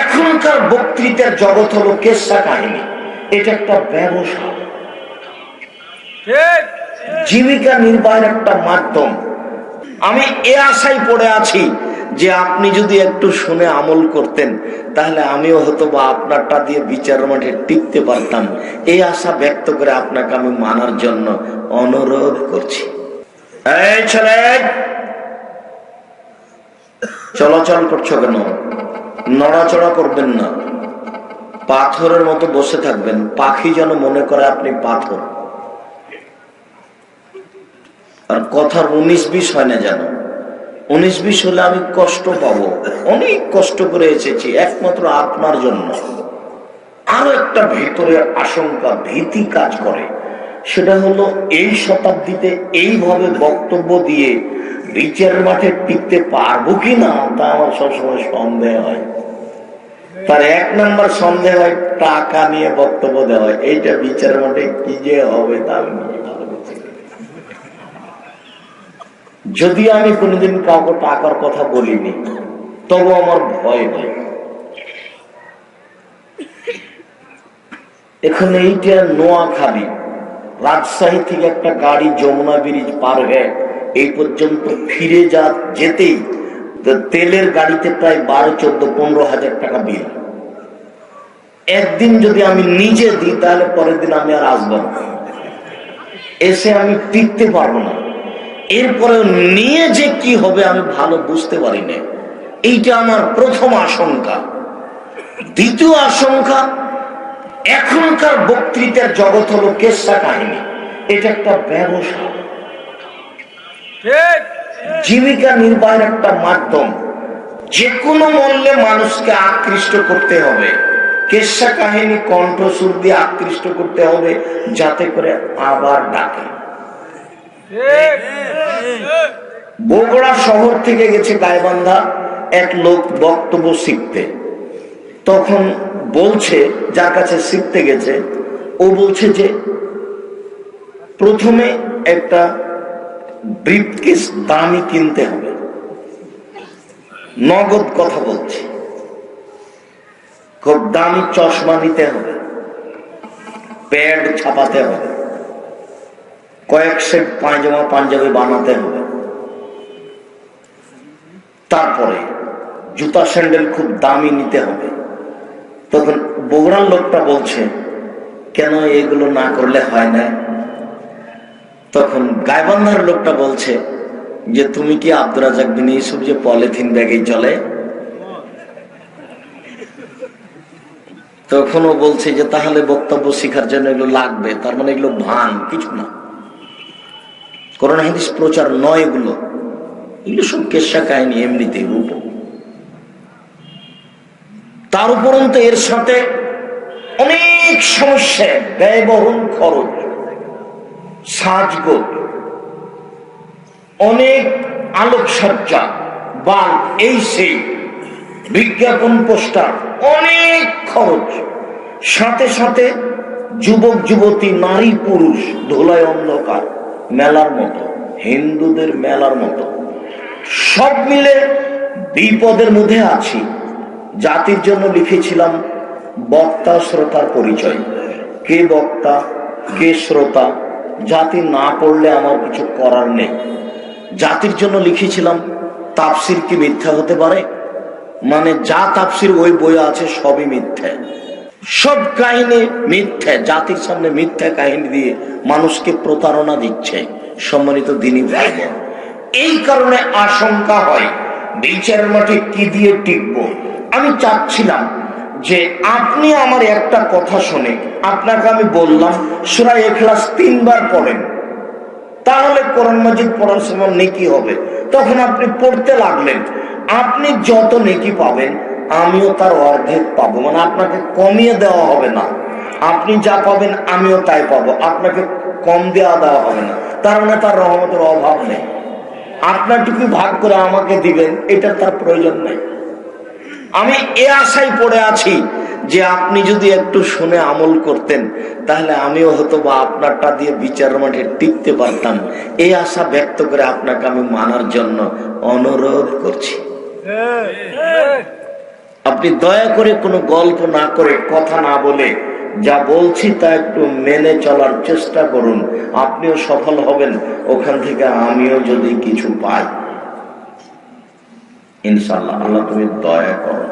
এখনকার বক্তৃতার জগৎ হলো কেসা কাহিনী। এটা একটা ব্যবসা। জীবিকা নির্বাহের একটা মাধ্যম। আমি এ আশায় পড়ে আছি যে আপনি যদি একটু শুনে আমল করতেন তাহলে আমিও হয়তো বা আপনারটা দিয়ে বিচার মাঠে টিকতে পারতাম। এই আশা ব্যক্ত করে আপনাকে আমি মানার জন্য অনুরোধ করছি। এই ছেলে! চলাচল করছ কেন? নড়াচড়া করবেন না। পাথরের মতো বসে থাকবেন। পাখি যেন মনে করে আপনি পাথর। আর কথার উনিশ বিশ হয় না যেন। উনিশ বিশ হলে আমি কষ্ট পাবো। অনেক কষ্ট করে এসেছি, একমাত্র আত্মার জন্য। আরও একটা ভেতরে আশঙ্কা, ভীতি কাজ করে। সেটা হলো এই শতাব্দীতে এইভাবে বক্তব্য দিয়ে বিচার মাঠে টিকতে পারব কি না তা আমার সবসময় সন্দেহ হয়। তার এক নম্বর সন্দেহ হয়, টাকা নিয়ে বক্তব্য দেওয়া হয়। এইটা বিচার মাঠে কি যে হবে তা আমি। যদি আমি কোনোদিন কাউকে টাকার কথা বলিনি, তবু আমার ভয় হয়। এখানে এইটা নোয়াখালী, রাজশাহী থেকে একটা গাড়ি যমুনা ব্রিজ পার হয়ে এই পর্যন্ত ফিরে যা যেতেই তেলের গাড়িতে প্রায় বারো, চোদ্দ, পনেরো হাজার টাকা বিল। একদিন যদি আমি নিজে দিই, তাহলে পরের দিন আমি আর আসব না। এসে আমি টিকতে পারব না। এরপরে নিয়ে যে কি হবে আমি ভালো বুঝতে পারি না এইটা আমার প্রথম আশঙ্কা। দ্বিতীয় আশঙ্কা, এখনকার বক্তৃতার জগৎ হলো কেসা কাহিনী। এটা একটা ব্যবসা। জীবিকা নির্বাহের একটা মাধ্যম। যে কোনো মূল্যে মানুষকে আকৃষ্ট করতে হবে। কেসা কাহিনী কণ্ঠসুর দিয়ে আকৃষ্ট করতে হবে যাতে করে আবার ডাকে। বগুড়া শহর থেকে গেছে গায়বান্ধা এক লোক বক্তব্য শিখতে। তখন বলছে যার কাছে শিখতে গেছে ও বলছে যে প্রথমে একটা ব্রিফকেস দামি কিনতে হবে। নগদ কথা বলছে। খুব দামি চশমা নিতে হবে। প্যাড ছাপাতে হবে। কয়েক সেট পায়জামা পাঞ্জাবি বানাতে হবে। তারপরে জুতা স্যান্ডেল খুব দামি নিতে হবে। তখন বগুড়ার লোকটা বলছে, কেন এগুলো না করলে হয় না? তখন গায়বান্ধার লোকটা বলছে যে, তুমি কি আব্দুল রাজাক ইউসুফ যে পলিথিন ব্যাগে চলে তখন ও বলছে যে, তাহলে বক্তব্য শিখার জন্য এগুলো লাগবে। তার মানে এগুলো ভান কিছু না। করোনা হাদিস প্রচার নয় এগুলো। এগুলো সব কেসা কাহিনী, এমনিতে রূপ। তার উপরন্ত এর সাথে অনেক সমস্যা, ব্যয়বহুল খরচ। সাজগোজ, অনেক আলোকসজ্জা, বা এই সেই বিজ্ঞাপন পোস্টার, অনেক খরচ। সাথে সাথে যুবক, যুবতী, নারী, পুরুষ, ধোলায় অন্ধকার, মেলার মতো, হিন্দুদের মেলার মতো। সব মিলে বিপদের মধ্যে আছি। জাতির জন্য লিখেছিলাম বক্তা শ্রোতার পরিচয়। কে বক্তা, কে শ্রোতা জাতি না পড়লে আমার কিছু করার নেই। জাতির জন্য লিখেছিলাম তাপসির কি মিথ্যা হতে পারে? মানে যা তাপসির ওই বই আছে সবই মিথ্যা। সব কাহিনী মিথ্যা, জাতির সামনে মিথ্যা কাহিনী দিয়ে মানুষকে প্রতারণা দিচ্ছে, সম্মানিত দিনী ভাই। এই কারণে আশঙ্কা হয়, বিচারের মাঠে কি দিয়ে টিকবো? আমি চাচ্ছিলাম যে আপনি আমার একটা কথা শুনে, আপনাকে আমি বললাম, সুরা এখলাস তিনবার পড়েন। তাহলে কোরআন মাজিদ পড়ার সময় নেকি হবে। তখন আপনি পড়তে লাগলেন। আপনি যত নেকি পাবেন, আমিও তার অর্ধেক পাবো। মানে আপনাকে কমিয়ে দেওয়া হবে না। আপনি যা পাবেন, আমিও তাই পাবো। আপনাকে কম দেওয়া দেওয়া হবে না। তার মানে তার রহমতের অভাব নেই। আপনারটুকু ভাগ করে আমাকে দিবেন, এটা তার প্রয়োজন নেই। আমি এ আশায় পড়ে আছি যে আপনি যদি একটু শুনে আমল করতেন, তাহলে আমিও হয়তো বা আপনারটা দিয়ে বিচার মাঠে টিকতে পারতাম। এই আশা ব্যক্ত করে আপনাকে আমি মানার জন্য অনুরোধ করছি। আপনি দয়া করে কোনো গল্প না করে কথা না বলে যা বলছি তা একটু মেনে চলার চেষ্টা করুন। আপনিও সফল হবেন, ওখান থেকে আমিও যদি কিছু পাই। ইনশাল্লাহ আল্লাহ তুমি দয়া করো।